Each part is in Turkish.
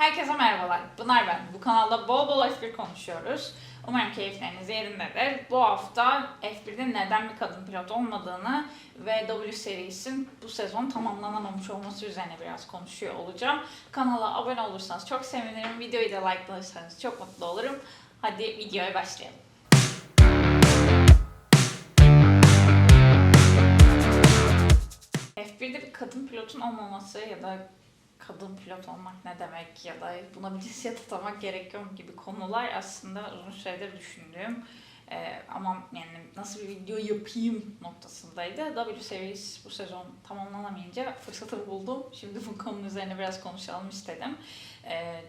Herkese merhabalar. Pınar ben. Bu kanalda bol bol F1 konuşuyoruz. Umarım keyifleriniz yerindedir. Bu hafta F1'de neden bir kadın pilot olmadığını ve W serisinin bu sezon tamamlanamamış olması üzerine biraz konuşuyor olacağım. Kanala abone olursanız çok sevinirim. Videoyu da like'larsanız çok mutlu olurum. Hadi videoya başlayalım. F1'de bir kadın pilotun olmaması ya da kadın pilot olmak ne demek ya da buna bir cinsiyet atamak gerekiyor mu gibi konular aslında uzun süredir düşündüğüm e, ama yani nasıl bir video yapayım noktasındaydı. W Series bu sezon tamamlanamayınca fırsatı buldum. Şimdi bu konunun üzerine biraz konuşalım istedim. E,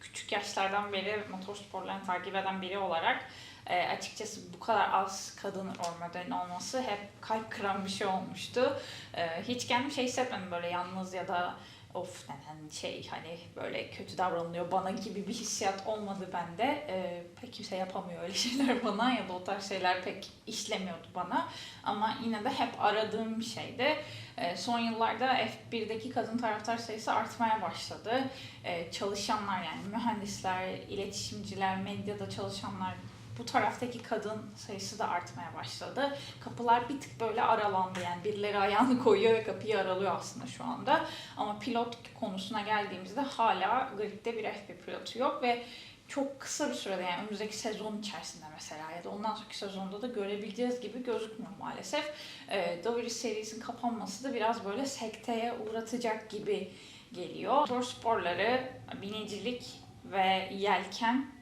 küçük yaşlardan beri motorsporlarını takip eden biri olarak e, açıkçası bu kadar az kadın rol modelin olması hep kalp kıran bir şey olmuştu. E, hiç kendim şey hissetmedim böyle yalnız ya da of neden şey hani böyle kötü davranılıyor bana gibi bir hissiyat olmadı bende. E, pek kimse yapamıyor öyle şeyler bana ya da o tarz şeyler pek işlemiyordu bana. Ama yine de hep aradığım bir şeydi. E, son yıllarda F1'deki kadın taraftar sayısı artmaya başladı. E, çalışanlar yani mühendisler, iletişimciler, medyada çalışanlar bu taraftaki kadın sayısı da artmaya başladı. Kapılar bir tık böyle aralandı yani birileri ayağını koyuyor ve kapıyı aralıyor aslında şu anda. Ama pilot konusuna geldiğimizde hala gridde bir F1 pilotu yok ve çok kısa bir sürede yani önümüzdeki sezon içerisinde mesela ya da ondan sonraki sezonda da görebileceğiz gibi gözükmüyor maalesef. E, W serisinin kapanması da biraz böyle sekteye uğratacak gibi geliyor. Motor sporları, binicilik ve yelken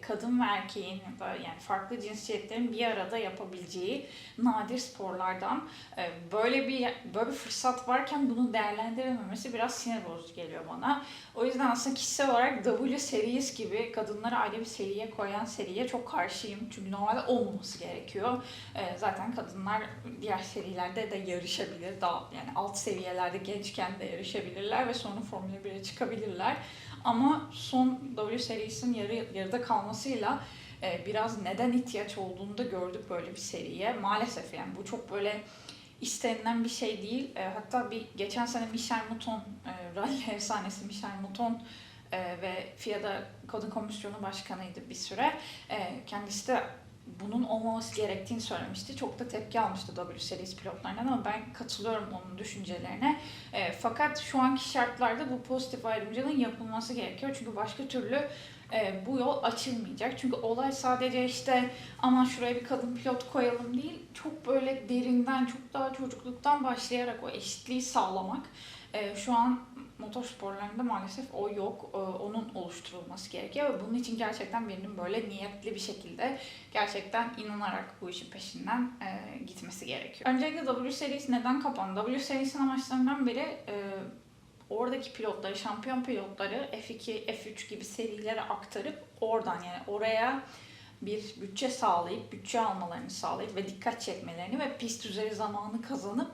kadın ve erkeğin da yani farklı cinsiyetlerin bir arada yapabileceği nadir sporlardan e, böyle bir böyle bir fırsat varken bunu değerlendirememesi biraz sinir bozucu geliyor bana. O yüzden aslında kişisel olarak W Series gibi kadınları ayrı bir seriye koyan seriye çok karşıyım. Çünkü normalde olmaması gerekiyor. E, zaten kadınlar diğer serilerde de yarışabilir. Daha yani alt seviyelerde gençken de yarışabilirler ve sonra Formula 1'e çıkabilirler. Ama son W serisinin yarı, yarıda kalmasıyla e, biraz neden ihtiyaç olduğunu da gördük böyle bir seriye. Maalesef yani bu çok böyle istenilen bir şey değil. E, hatta bir geçen sene Michel Mouton, e, rally efsanesi Michel Mouton e, ve FIA'da Kadın Komisyonu Başkanıydı bir süre. E, kendisi de bunun olmaması gerektiğini söylemişti. Çok da tepki almıştı W Series pilotlarından ama ben katılıyorum onun düşüncelerine. E, fakat şu anki şartlarda bu pozitif ayrımcılığın yapılması gerekiyor. Çünkü başka türlü e, bu yol açılmayacak. Çünkü olay sadece işte aman şuraya bir kadın pilot koyalım değil. Çok böyle derinden, çok daha çocukluktan başlayarak o eşitliği sağlamak. E, şu an motorsporlarında maalesef o yok. E, onun oluşturulması gerekiyor ve bunun için gerçekten birinin böyle niyetli bir şekilde gerçekten inanarak bu işin peşinden e, gitmesi gerekiyor. Öncelikle W serisi neden kapandı? W serisinin amaçlarından biri e, oradaki pilotları, şampiyon pilotları F2, F3 gibi serilere aktarıp oradan yani oraya bir bütçe sağlayıp, bütçe almalarını sağlayıp ve dikkat çekmelerini ve pist üzeri zamanı kazanıp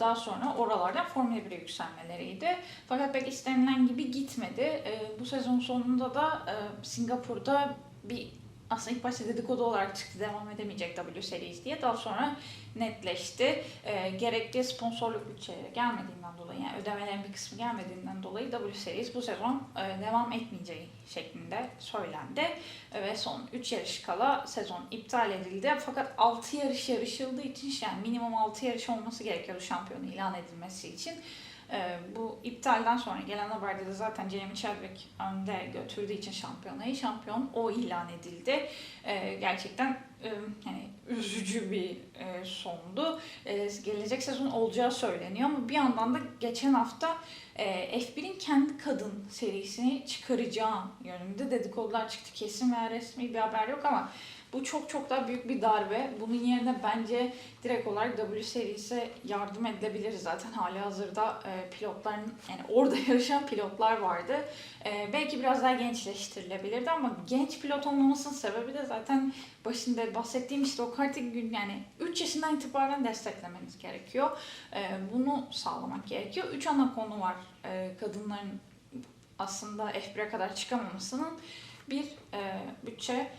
daha sonra oralardan Formula 1'e yükselmeleriydi. Fakat pek istenilen gibi gitmedi. E, bu sezon sonunda da e, Singapur'da bir aslında ilk başta dedikodu olarak çıktı devam edemeyecek W Series diye. Daha sonra netleşti. E, gerekli sponsorluk bütçeleri gelmediğinden dolayı yani ödemelerin bir kısmı gelmediğinden dolayı W Series bu sezon e, devam etmeyeceği şeklinde söylendi. E, ve son 3 yarış kala sezon iptal edildi. Fakat 6 yarış yarışıldığı için yani minimum 6 yarış olması gerekiyordu şampiyonu ilan edilmesi için. Ee, bu iptalden sonra gelen haberde de zaten Jamie Chadwick önde götürdüğü için şampiyonayı şampiyon o ilan edildi. Ee, gerçekten e, hani üzücü bir e, sondu. E, gelecek sezon olacağı söyleniyor ama bir yandan da geçen hafta e, F1'in kendi kadın serisini çıkaracağı yönünde dedikodular çıktı. Kesin veya resmi bir haber yok ama bu çok çok daha büyük bir darbe. Bunun yerine bence direkt olarak W serisi yardım edilebilir. Zaten hali hazırda e, pilotların yani orada yarışan pilotlar vardı. E, belki biraz daha gençleştirilebilirdi ama genç pilot olmamasının sebebi de zaten başında bahsettiğim işte o kartik gün yani 3 yaşından itibaren desteklemeniz gerekiyor. E, bunu sağlamak gerekiyor. 3 ana konu var e, kadınların aslında F1'e kadar çıkamamasının. Bir, e, bütçe,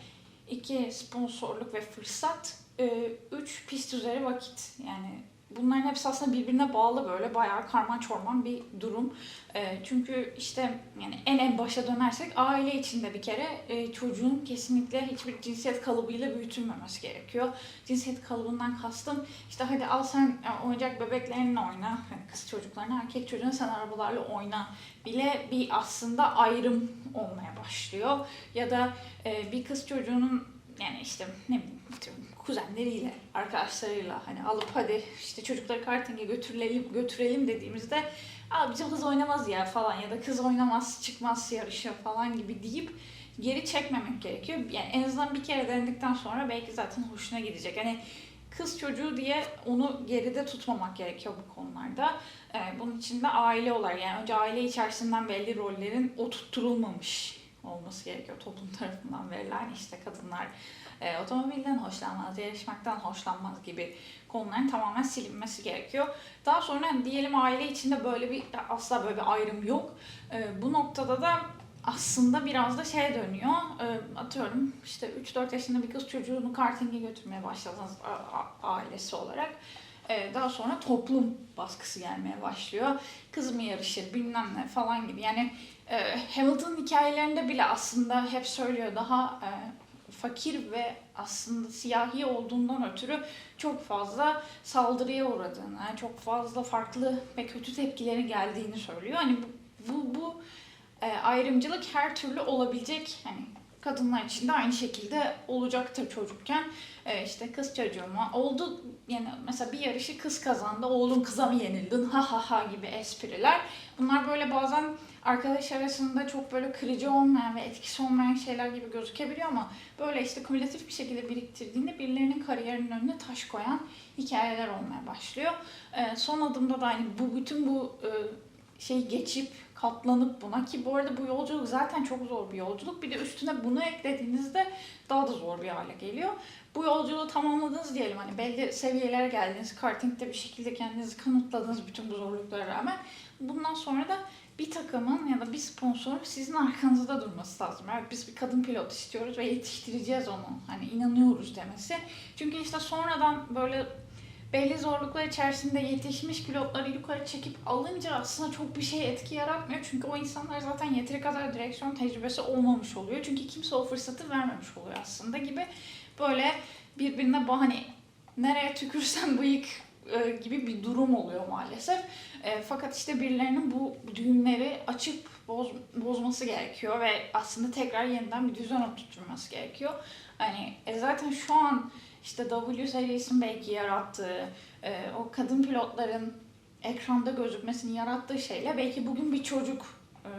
iki sponsorluk ve fırsat, e, üç pist üzeri vakit. Yani bunların hepsi aslında birbirine bağlı böyle bayağı karman çorman bir durum. E, çünkü işte yani en en başa dönersek aile içinde bir kere e, çocuğun kesinlikle hiçbir cinsiyet kalıbıyla büyütülmemesi gerekiyor. Cinsiyet kalıbından kastım işte hadi al sen e, oyuncak bebeklerinle oyna. Yani kız çocuklarına erkek çocuğuna sen arabalarla oyna bile bir aslında ayrım olmaya başlıyor. Ya da e, bir kız çocuğunun yani işte ne bileyim kuzenleriyle, arkadaşlarıyla hani alıp hadi işte çocukları kartinge götürelim, götürelim dediğimizde Aa, bizim kız oynamaz ya falan ya da kız oynamaz çıkmaz yarışa falan gibi deyip geri çekmemek gerekiyor. Yani en azından bir kere denedikten sonra belki zaten hoşuna gidecek. Hani kız çocuğu diye onu geride tutmamak gerekiyor bu konularda. Ee, bunun için de aile olarak yani önce aile içerisinden belli rollerin oturtturulmamış olması gerekiyor toplum tarafından verilen işte kadınlar e, otomobilden hoşlanmaz, yarışmaktan hoşlanmaz gibi konuların tamamen silinmesi gerekiyor. Daha sonra hani diyelim aile içinde böyle bir asla böyle bir ayrım yok. E, bu noktada da aslında biraz da şeye dönüyor. E, atıyorum işte 3-4 yaşında bir kız çocuğunu kartinge götürmeye başladınız ailesi olarak. E, daha sonra toplum baskısı gelmeye başlıyor. Kız mı yarışır bilmem ne falan gibi. Yani e, Hamilton'ın hikayelerinde bile aslında hep söylüyor daha e, fakir ve aslında siyahi olduğundan ötürü çok fazla saldırıya uğradığını, çok fazla farklı ve kötü tepkileri geldiğini söylüyor. Hani bu bu, bu e, ayrımcılık her türlü olabilecek. Hani kadınlar için de aynı şekilde olacaktır çocukken. E, işte kız çocuğuma oldu yani mesela bir yarışı kız kazandı, oğlun kıza mı yenildin ha ha ha gibi espriler. Bunlar böyle bazen arkadaş arasında çok böyle kırıcı olmayan ve etkisi olmayan şeyler gibi gözükebiliyor ama böyle işte kumülatif bir şekilde biriktirdiğinde birilerinin kariyerinin önüne taş koyan hikayeler olmaya başlıyor. E, son adımda da hani bu bütün bu e, şeyi geçip katlanıp buna ki bu arada bu yolculuk zaten çok zor bir yolculuk. Bir de üstüne bunu eklediğinizde daha da zor bir hale geliyor. Bu yolculuğu tamamladınız diyelim hani belli seviyelere geldiniz. Kartingde bir şekilde kendinizi kanıtladınız bütün bu zorluklara rağmen. Bundan sonra da bir takımın ya da bir sponsor sizin arkanızda durması lazım. Evet biz bir kadın pilot istiyoruz ve yetiştireceğiz onu. Hani inanıyoruz demesi. Çünkü işte sonradan böyle belli zorluklar içerisinde yetişmiş pilotları yukarı çekip alınca aslında çok bir şey etki yaratmıyor. Çünkü o insanlar zaten yeteri kadar direksiyon tecrübesi olmamış oluyor. Çünkü kimse o fırsatı vermemiş oluyor aslında gibi. Böyle birbirine bahane nereye tükürsen bıyık gibi bir durum oluyor maalesef. E, fakat işte birilerinin bu düğümleri açıp boz, bozması gerekiyor ve aslında tekrar yeniden bir düzen oturtması gerekiyor. Hani e, zaten şu an işte W serisinin belki yarattığı, e, o kadın pilotların ekranda gözükmesini yarattığı şeyle belki bugün bir çocuk e,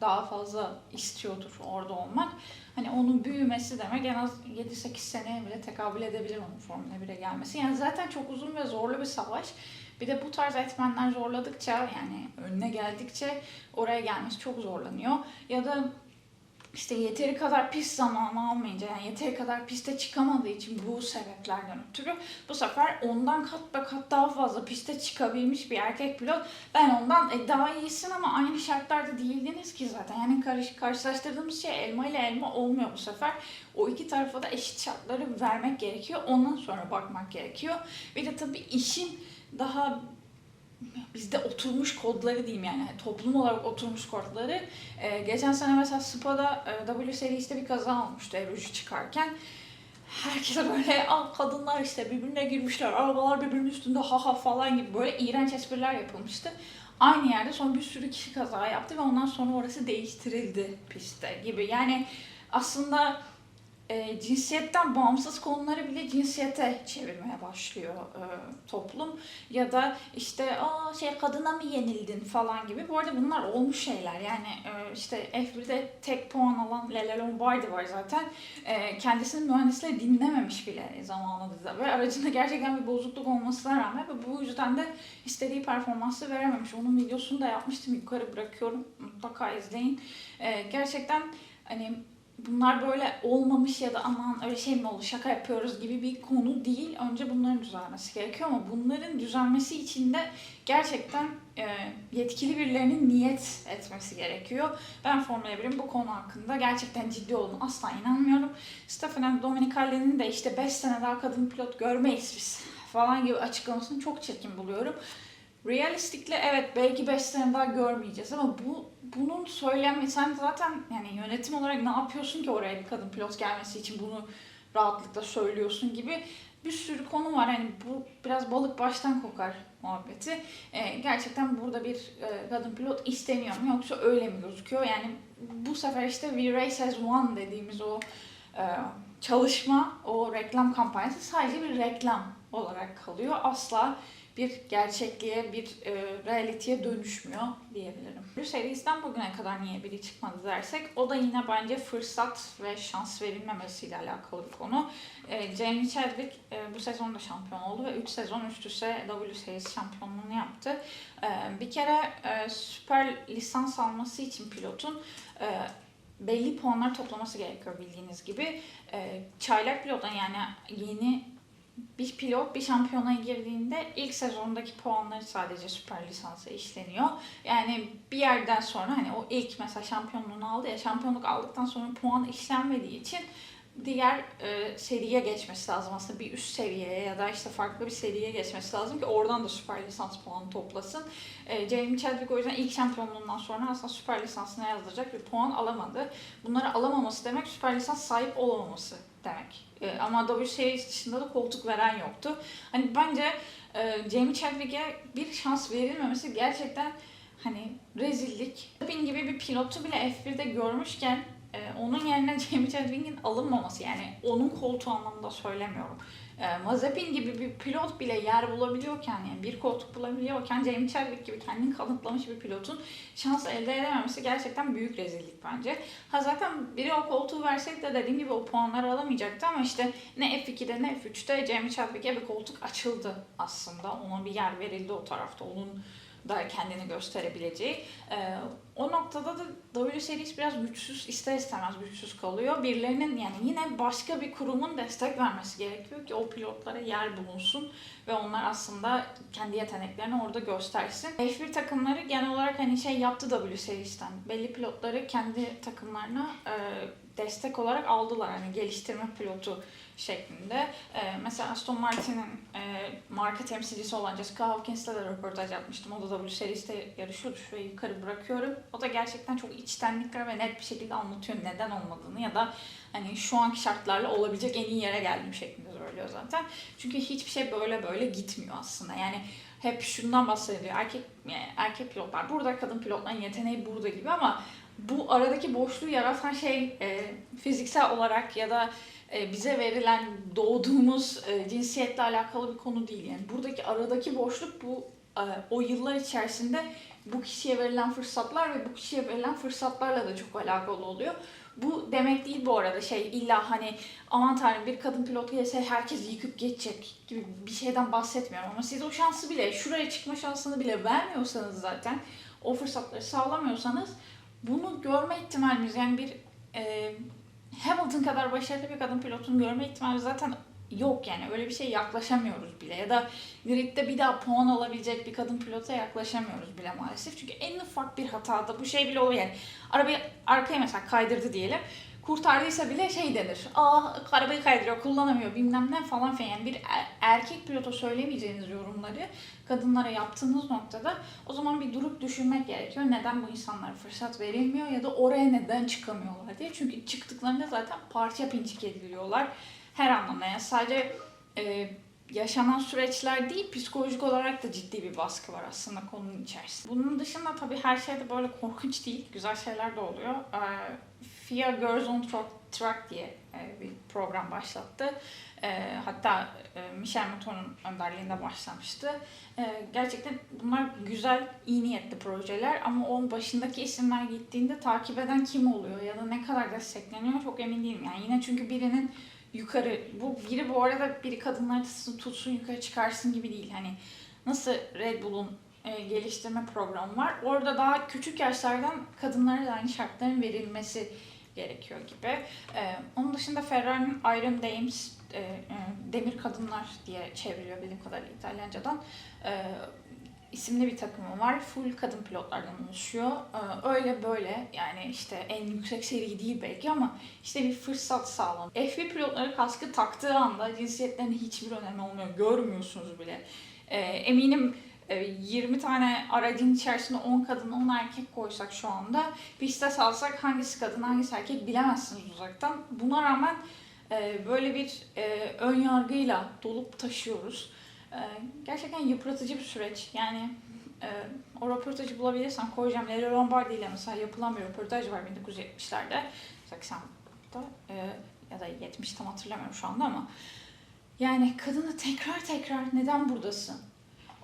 daha fazla istiyordur orada olmak. Hani onun büyümesi demek en az 7-8 seneye bile tekabül edebilir onun Formula 1'e gelmesi. Yani zaten çok uzun ve zorlu bir savaş. Bir de bu tarz etmenler zorladıkça yani önüne geldikçe oraya gelmesi çok zorlanıyor. Ya da işte yeteri kadar pist zamanı almayınca yani yeteri kadar piste çıkamadığı için bu sebeplerden ötürü bu sefer ondan kat be kat daha fazla piste çıkabilmiş bir erkek pilot. Ben ondan e, daha iyisin ama aynı şartlarda değildiniz ki zaten. Yani karış, karşılaştırdığımız şey elma ile elma olmuyor bu sefer. O iki tarafa da eşit şartları vermek gerekiyor. Ondan sonra bakmak gerekiyor. Bir de tabii işin daha bizde oturmuş kodları diyeyim yani toplum olarak oturmuş kodları. Ee, geçen sene mesela Spa'da e, W serisi bir kaza olmuştu Ev çıkarken. Herkese böyle al kadınlar işte birbirine girmişler, arabalar birbirinin üstünde ha ha falan gibi böyle iğrenç espriler yapılmıştı. Aynı yerde son bir sürü kişi kaza yaptı ve ondan sonra orası değiştirildi pistte gibi. Yani aslında e, cinsiyetten bağımsız konuları bile cinsiyete çevirmeye başlıyor e, toplum. Ya da işte aa şey kadına mı yenildin falan gibi. Bu arada bunlar olmuş şeyler. Yani e, işte F1'de tek puan alan Lele Lombardi var zaten. E, kendisinin mühendisleri dinlememiş bile zamanında. Ve aracında gerçekten bir bozukluk olmasına rağmen ve bu yüzden de istediği performansı verememiş. Onun videosunu da yapmıştım. Yukarı bırakıyorum. Mutlaka izleyin. E, gerçekten hani bunlar böyle olmamış ya da aman öyle şey mi oldu şaka yapıyoruz gibi bir konu değil. Önce bunların düzelmesi gerekiyor ama bunların düzelmesi için de gerçekten e, yetkili birilerinin niyet etmesi gerekiyor. Ben Formula 1'in bu konu hakkında gerçekten ciddi olduğunu asla inanmıyorum. Stefano Domenicali'nin de işte 5 sene daha kadın pilot görmeyiz biz falan gibi açıklamasını çok çirkin buluyorum. Realistikle evet belki 5 sene daha görmeyeceğiz ama bu bunun söylemi sen zaten yani yönetim olarak ne yapıyorsun ki oraya bir kadın pilot gelmesi için bunu rahatlıkla söylüyorsun gibi bir sürü konu var. Hani bu biraz balık baştan kokar muhabbeti. Ee, gerçekten burada bir e, kadın pilot isteniyor mu yoksa öyle mi gözüküyor? Yani bu sefer işte We Race as One dediğimiz o e, çalışma, o reklam kampanyası sadece bir reklam olarak kalıyor. Asla bir gerçekliğe, bir e, realiteye dönüşmüyor diyebilirim. Bu serisinden bugüne kadar niye biri çıkmadı dersek o da yine bence fırsat ve şans verilmemesiyle alakalı bir konu. E, Jamie Chadwick e, bu sezon da şampiyon oldu ve 3 sezon üst üste W serisi şampiyonluğunu yaptı. E, bir kere e, süper lisans alması için pilotun e, belli puanlar toplaması gerekiyor bildiğiniz gibi. E, çaylak pilotun yani yeni bir pilot bir şampiyonaya girdiğinde ilk sezondaki puanları sadece süper lisansa işleniyor. Yani bir yerden sonra hani o ilk mesela şampiyonluğunu aldı ya şampiyonluk aldıktan sonra puan işlenmediği için diğer e, seriye geçmesi lazım aslında bir üst seviyeye ya da işte farklı bir seriye geçmesi lazım ki oradan da süper lisans puanı toplasın. E, Jamie Chadwick o yüzden ilk şampiyonluğundan sonra aslında süper lisansına yazdıracak bir puan alamadı. Bunları alamaması demek süper lisans sahip olamaması demek. E, ama W Series dışında da koltuk veren yoktu. Hani bence e, Jamie Chadwick'e bir şans verilmemesi gerçekten hani rezillik. Bin gibi bir pilotu bile F1'de görmüşken e, onun yerine Jamie Chadwick'in alınmaması yani onun koltuğu anlamında söylemiyorum. E, Mazepin gibi bir pilot bile yer bulabiliyorken yani bir koltuk bulabiliyorken Jamie Chadwick gibi kendini kanıtlamış bir pilotun şans elde edememesi gerçekten büyük rezillik bence. Ha zaten biri o koltuğu verseydi de dediğim gibi o puanları alamayacaktı ama işte ne F2'de ne F3'te Jamie Chadwick'e bir koltuk açıldı aslında. Ona bir yer verildi o tarafta. Onun da kendini gösterebileceği. Ee, o noktada da W Series biraz güçsüz, ister istemez güçsüz kalıyor. Birilerinin yani yine başka bir kurumun destek vermesi gerekiyor ki o pilotlara yer bulunsun ve onlar aslında kendi yeteneklerini orada göstersin. F1 takımları genel olarak hani şey yaptı W Series'ten. Belli pilotları kendi takımlarına e, destek olarak aldılar. Hani geliştirme pilotu şeklinde. E, mesela Aston Martin'in e, marka temsilcisi olan Jessica Hawkins'le de röportaj yapmıştım. O da W Series'te yarışıyordu. Şurayı yukarı bırakıyorum. O da gerçekten çok içtenlikle ve net bir şekilde anlatıyor neden olmadığını ya da hani şu anki şartlarla olabilecek en iyi yere geldiğim şeklinde söylüyor zaten. Çünkü hiçbir şey böyle böyle gitmiyor aslında. Yani hep şundan bahsediyor. Erkek yani erkek pilotlar burada, kadın pilotların yeteneği burada gibi ama bu aradaki boşluğu yaratan şey e, fiziksel olarak ya da e, bize verilen doğduğumuz e, cinsiyetle alakalı bir konu değil. Yani buradaki aradaki boşluk bu e, o yıllar içerisinde bu kişiye verilen fırsatlar ve bu kişiye verilen fırsatlarla da çok alakalı oluyor. Bu demek değil bu arada şey illa hani aman tanrım bir kadın pilot gelse herkes yıkıp geçecek gibi bir şeyden bahsetmiyorum ama siz o şansı bile şuraya çıkma şansını bile vermiyorsanız zaten o fırsatları sağlamıyorsanız bunu görme ihtimalimiz yani bir e, Hamilton kadar başarılı bir kadın pilotun görme ihtimali zaten yok yani. Öyle bir şey yaklaşamıyoruz bile. Ya da gridde bir daha puan alabilecek bir kadın pilota yaklaşamıyoruz bile maalesef. Çünkü en ufak bir hatada bu şey bile oluyor yani. Arabayı arkaya mesela kaydırdı diyelim kurtardıysa bile şey denir. Aa arabayı kaydırıyor, kullanamıyor bilmem ne falan filan. Yani bir er- erkek pilota söylemeyeceğiniz yorumları kadınlara yaptığınız noktada o zaman bir durup düşünmek gerekiyor. Neden bu insanlara fırsat verilmiyor ya da oraya neden çıkamıyorlar diye. Çünkü çıktıklarında zaten parça pinçik ediliyorlar. Her anlamda yani sadece e, yaşanan süreçler değil, psikolojik olarak da ciddi bir baskı var aslında konunun içerisinde. Bunun dışında tabii her şey de böyle korkunç değil, güzel şeyler de oluyor. Ee, FIA Girls on Track, diye e, bir program başlattı. E, hatta e, Michel Mouton'un önderliğinde başlamıştı. E, gerçekten bunlar güzel, iyi niyetli projeler ama onun başındaki isimler gittiğinde takip eden kim oluyor ya da ne kadar destekleniyor çok emin değilim. Yani yine çünkü birinin yukarı bu biri bu arada biri kadınları tutsun, tutsun yukarı çıkarsın gibi değil. Hani nasıl Red Bull'un e, geliştirme programı var. Orada daha küçük yaşlardan kadınlara da aynı şartların verilmesi gerekiyor gibi. E, onun dışında Ferrari'nin Iron Dames e, e, demir kadınlar diye çevriliyor bildiğim kadarıyla İtalyancadan. E, isimli bir takımı var. Full kadın pilotlardan oluşuyor. Ee, öyle böyle yani işte en yüksek seri değil belki ama işte bir fırsat sağlanıyor. F1 pilotları kaskı taktığı anda cinsiyetlerinin hiçbir önemi olmuyor. Görmüyorsunuz bile. Ee, eminim e, 20 tane aracın içerisinde 10 kadın 10 erkek koysak şu anda piste salsak hangisi kadın hangisi erkek bilemezsiniz uzaktan. Buna rağmen e, böyle bir e, ön yargıyla dolup taşıyoruz. E, gerçekten yıpratıcı bir süreç. Yani e, o röportajı bulabilirsem koyacağım. Lele Lombardi ile mesela yapılan bir röportaj var 1970'lerde. 80'da e, ya da 70 tam hatırlamıyorum şu anda ama yani kadını tekrar tekrar neden buradasın?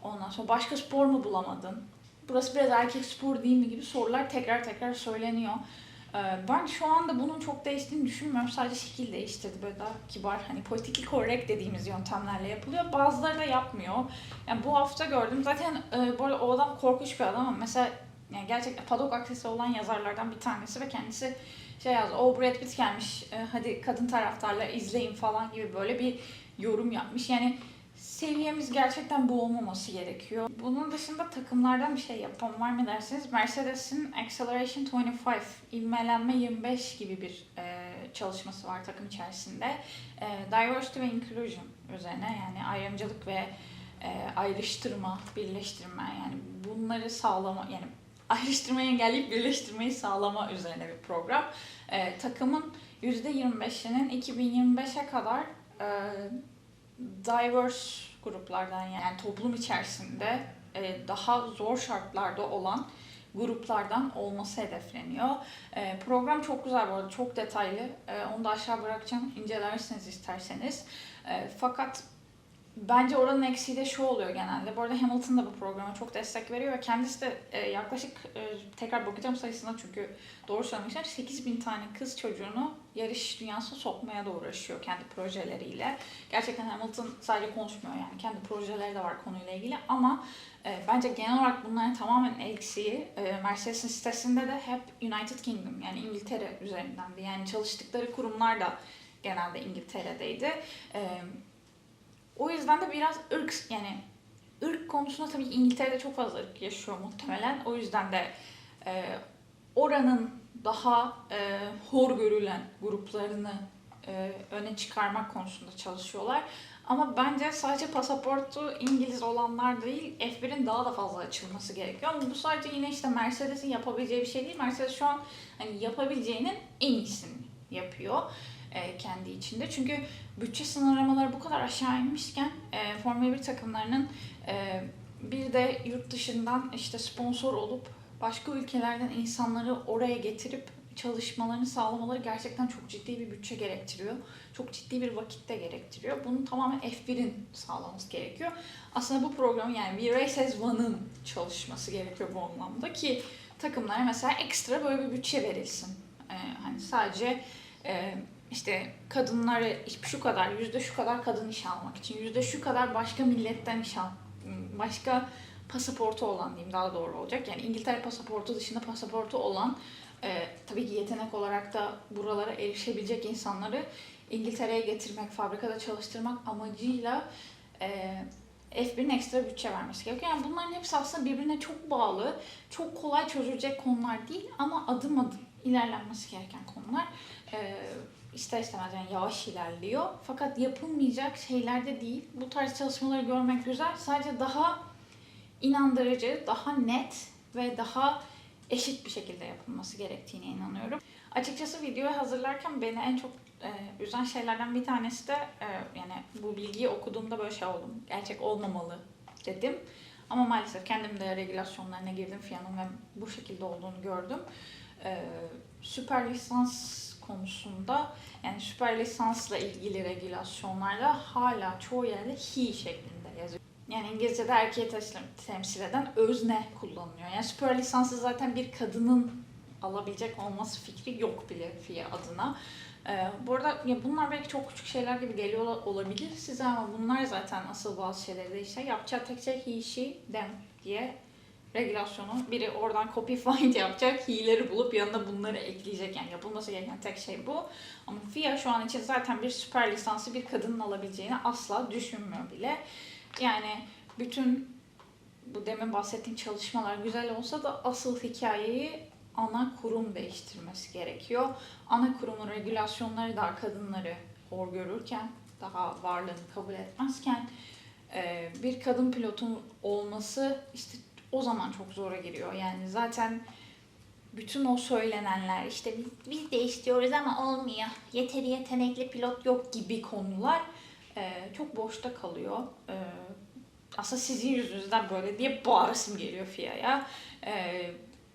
Ondan sonra başka spor mu bulamadın? Burası biraz erkek spor değil mi gibi sorular tekrar tekrar söyleniyor. Ee, Ben şu anda bunun çok değiştiğini düşünmüyorum. Sadece şekil değiştirdi böyle daha kibar hani politically correct dediğimiz yöntemlerle yapılıyor. Bazıları da yapmıyor. Yani bu hafta gördüm. Zaten e, bu arada o adam korkunç bir adam ama mesela yani gerçekten padok aktrisi olan yazarlardan bir tanesi ve kendisi şey yazdı. O Brad Pitt gelmiş. e, hadi kadın taraftarla izleyin falan gibi böyle bir yorum yapmış. Yani seviyemiz gerçekten bu olmaması gerekiyor. Bunun dışında takımlardan bir şey yapan var mı derseniz Mercedes'in Acceleration 25, ivmelenme 25 gibi bir e, çalışması var takım içerisinde. E, diversity ve inclusion üzerine yani ayrımcılık ve e, ayrıştırma, birleştirme yani bunları sağlama yani ayrıştırmayı engelleyip birleştirmeyi sağlama üzerine bir program. E, takımın %25'inin 2025'e kadar e, diverse gruplardan yani toplum içerisinde e, daha zor şartlarda olan gruplardan olması hedefleniyor. E, program çok güzel bu arada, çok detaylı. E, onu da aşağı bırakacağım, incelersiniz isterseniz. Fakat bence oranın eksiği de şu oluyor genelde. Bu arada Hamilton da bu programa çok destek veriyor ve kendisi de e, yaklaşık, e, tekrar bakacağım sayısına çünkü doğru söylemek istiyorum, 8 bin tane kız çocuğunu yarış dünyasına sokmaya da uğraşıyor kendi projeleriyle. Gerçekten Hamilton sadece konuşmuyor yani kendi projeleri de var konuyla ilgili ama e, bence genel olarak bunların tamamen eksiği e, Mercedes'in sitesinde de hep United Kingdom yani İngiltere üzerindendi. Yani çalıştıkları kurumlar da genelde İngiltere'deydi. E, o yüzden de biraz ırk yani ırk konusunda tabii ki İngiltere'de çok fazla ırk yaşıyor muhtemelen. O yüzden de e, oranın daha e, hor görülen gruplarını e, öne çıkarmak konusunda çalışıyorlar. Ama bence sadece pasaportu İngiliz olanlar değil, F1'in daha da fazla açılması gerekiyor. Ama bu sadece yine işte Mercedes'in yapabileceği bir şey değil. Mercedes şu an hani yapabileceğinin en iyisini yapıyor e, kendi içinde. Çünkü bütçe sınırlamaları bu kadar aşağı inmişken e, Formula 1 takımlarının e, bir de yurt dışından işte sponsor olup başka ülkelerden insanları oraya getirip çalışmalarını sağlamaları gerçekten çok ciddi bir bütçe gerektiriyor. Çok ciddi bir vakit de gerektiriyor. Bunu tamamen F1'in sağlaması gerekiyor. Aslında bu programın yani bir Race as One'ın çalışması gerekiyor bu anlamda ki takımlara mesela ekstra böyle bir bütçe verilsin. Ee, hani sadece e, işte kadınları şu kadar, yüzde şu kadar kadın iş almak için, yüzde şu kadar başka milletten iş al, başka pasaportu olan diyeyim daha doğru olacak. Yani İngiltere pasaportu dışında pasaportu olan e, tabii ki yetenek olarak da buralara erişebilecek insanları İngiltere'ye getirmek, fabrikada çalıştırmak amacıyla e, F1'in ekstra bütçe vermesi gerekiyor. Yani bunların hepsi aslında birbirine çok bağlı, çok kolay çözülecek konular değil ama adım adım ilerlenmesi gereken konular. E, ister istemez yani yavaş ilerliyor. Fakat yapılmayacak şeyler de değil. Bu tarz çalışmaları görmek güzel. Sadece daha inandırıcı, daha net ve daha eşit bir şekilde yapılması gerektiğine inanıyorum. Açıkçası videoyu hazırlarken beni en çok e, üzen şeylerden bir tanesi de e, yani bu bilgiyi okuduğumda böyle şey oldum. Gerçek olmamalı dedim. Ama maalesef kendim de regülasyonlarına girdim FIA'nın ve bu şekilde olduğunu gördüm. E, süper lisans konusunda yani süper lisansla ilgili regülasyonlarda hala çoğu yerde he şeklinde yazıyor. Yani İngilizce'de erkeği temsil eden özne kullanılıyor. Yani süper lisansı zaten bir kadının alabilecek olması fikri yok bile FIA adına. Ee, bu arada ya bunlar belki çok küçük şeyler gibi geliyor olabilir size ama bunlar zaten asıl bazı şeyleri değiştirir. Yapacağı tek şey he, she, them diye regülasyonu. Biri oradan copy find yapacak, he'leri bulup yanına bunları ekleyecek. Yani yapılması gereken tek şey bu. Ama FIA şu an için zaten bir süper lisansı bir kadının alabileceğini asla düşünmüyor bile. Yani bütün bu demin bahsettiğim çalışmalar güzel olsa da asıl hikayeyi ana kurum değiştirmesi gerekiyor. Ana kurumun regülasyonları daha kadınları hor görürken, daha varlığını kabul etmezken bir kadın pilotun olması işte o zaman çok zora giriyor. Yani zaten bütün o söylenenler işte biz, biz de istiyoruz ama olmuyor. Yeteri yetenekli pilot yok gibi konular e, çok boşta kalıyor. E, aslında sizin yüzünüzden böyle diye bağırasım geliyor FIA'ya. E,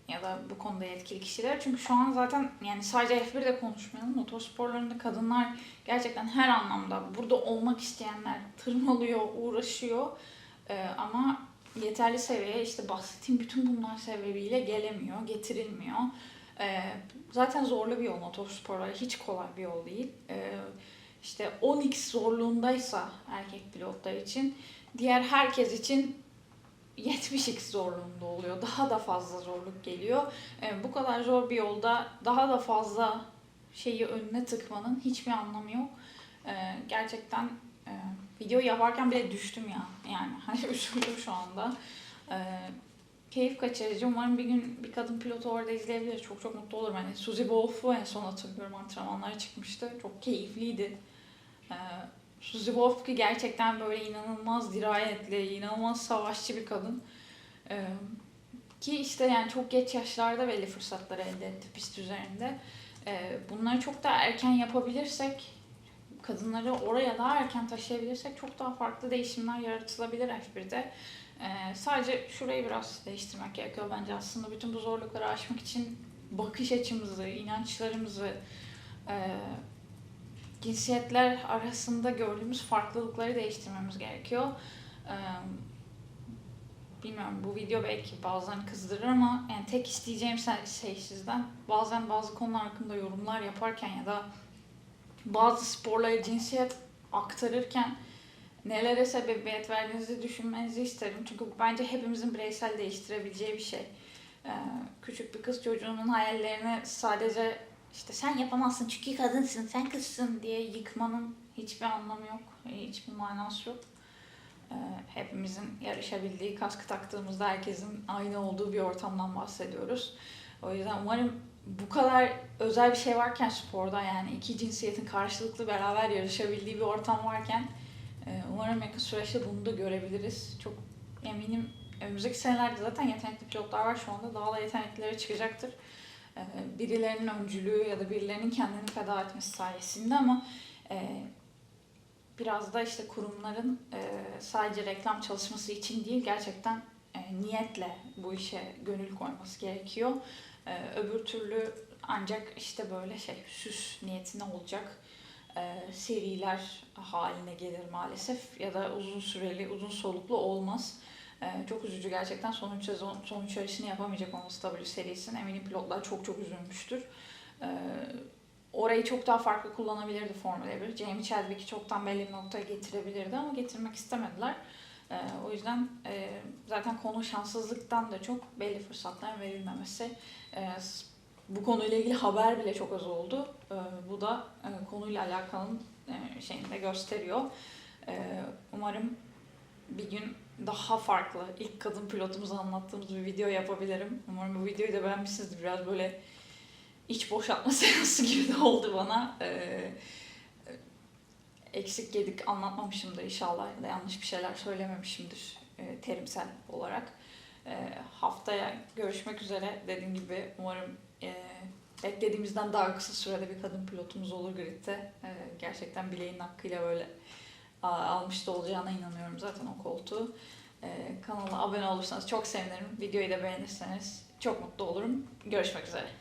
ya da bu konuda yetkili kişiler. Çünkü şu an zaten yani sadece F1'de konuşmayalım. Motorsporlarında kadınlar gerçekten her anlamda burada olmak isteyenler tırmalıyor, uğraşıyor. Ee, ama yeterli seviyeye işte bahsettiğim bütün bunlar sebebiyle gelemiyor, getirilmiyor. Ee, zaten zorlu bir yol motorsporlar. Hiç kolay bir yol değil. Ee, işte 10x zorluğundaysa erkek pilotlar için diğer herkes için 70x zorluğunda oluyor. Daha da fazla zorluk geliyor. Ee, bu kadar zor bir yolda daha da fazla şeyi önüne tıkmanın hiçbir anlamı yok. Ee, gerçekten e, video yaparken bile düştüm ya. Yani hani üzüldüm şu anda. Ee, keyif kaçırıcı. Umarım bir gün bir kadın pilotu orada izleyebilir. Çok çok mutlu olurum. Hani Suzy Wolf'u en son hatırlıyorum. Antrenmanlara çıkmıştı. Çok keyifliydi. Ee, Suzy Wolf ki gerçekten böyle inanılmaz dirayetli, inanılmaz savaşçı bir kadın. Ee, ki işte yani çok geç yaşlarda belli fırsatlar elde etti pist üzerinde. Ee, bunları çok daha erken yapabilirsek, kadınları oraya daha erken taşıyabilirsek çok daha farklı değişimler yaratılabilir F1'de. Ee, sadece şurayı biraz değiştirmek gerekiyor bence aslında. Bütün bu zorlukları aşmak için bakış açımızı, inançlarımızı, e, cinsiyetler arasında gördüğümüz farklılıkları değiştirmemiz gerekiyor. Ee, bilmiyorum bu video belki bazen kızdırır ama yani tek isteyeceğim şey sizden bazen bazı konular hakkında yorumlar yaparken ya da bazı sporlara cinsiyet aktarırken nelere sebebiyet verdiğinizi düşünmenizi isterim. Çünkü bu bence hepimizin bireysel değiştirebileceği bir şey. Ee, küçük bir kız çocuğunun hayallerini sadece işte sen yapamazsın çünkü kadınsın, sen kızsın diye yıkmanın hiçbir anlamı yok, hiçbir manası yok. Ee, hepimizin yarışabildiği, kaskı taktığımızda herkesin aynı olduğu bir ortamdan bahsediyoruz. O yüzden umarım bu kadar özel bir şey varken sporda yani iki cinsiyetin karşılıklı beraber yarışabildiği bir ortam varken e, umarım yakın süreçte bunu da görebiliriz. Çok eminim önümüzdeki senelerde zaten yetenekli pilotlar var şu anda daha da yeteneklileri çıkacaktır. E, birilerinin öncülüğü ya da birilerinin kendini feda etmesi sayesinde ama e, biraz da işte kurumların sadece reklam çalışması için değil gerçekten niyetle bu işe gönül koyması gerekiyor. Öbür türlü ancak işte böyle şey süs niyetine olacak seriler haline gelir maalesef ya da uzun süreli, uzun soluklu olmaz. Çok üzücü gerçekten son 3 sezon, son 3 yarışını yapamayacak olması W serisinin. Eminim pilotlar çok çok üzülmüştür. Orayı çok daha farklı kullanabilirdi Formula 1. Jamie Chadwick'i çoktan belli bir noktaya getirebilirdi ama getirmek istemediler. O yüzden zaten konu şanssızlıktan da çok belli fırsatlar verilmemesi. Bu konuyla ilgili haber bile çok az oldu. Bu da konuyla alakalı şeyini de gösteriyor. Umarım bir gün daha farklı ilk kadın pilotumuzu anlattığımız bir video yapabilirim. Umarım bu videoyu da beğenmişsinizdir. Biraz böyle iç boşaltma seansı gibi de oldu bana. Ee, eksik yedik anlatmamışımdır inşallah ya da yanlış bir şeyler söylememişimdir e, terimsel olarak. E, haftaya görüşmek üzere dediğim gibi umarım e, beklediğimizden daha kısa sürede bir kadın pilotumuz olur gridde. E, gerçekten bileğin hakkıyla böyle almış da olacağına inanıyorum zaten o koltuğu. Ee, kanala abone olursanız çok sevinirim. Videoyu da beğenirseniz çok mutlu olurum. Görüşmek üzere.